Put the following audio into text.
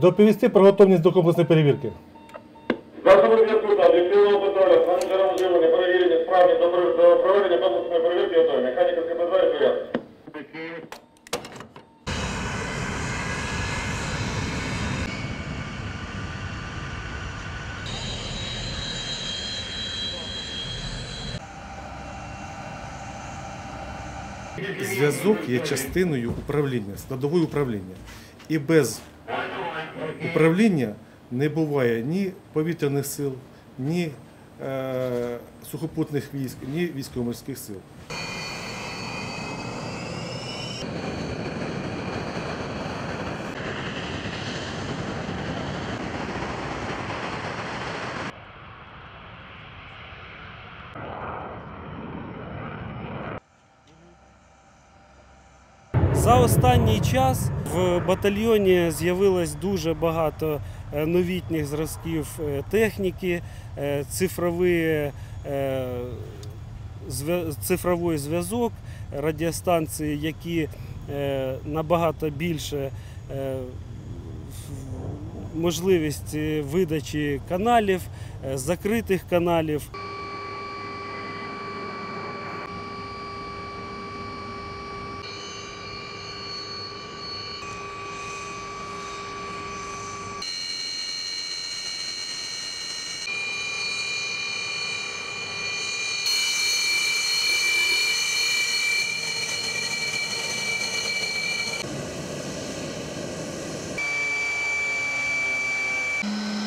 Доповісти про готовність до комплексної перевірки. Засоби зв'язку та об'єктивного контролю з менеджером вживлення перевірені справні до до проведення комплексної перевірки готові. Механіка СКП-2 і. Зв'язок є частиною управління, складовою управління. І без управління не буває ні повітряних сил, ні е, сухопутних військ, ні військово-морських сил. За останній час в батальйоні з'явилось дуже багато е, новітніх зразків е, техніки, е, цифрові, цифровий зв'язок, радіостанції, які набагато більше можливість видачі каналів, закритих каналів. you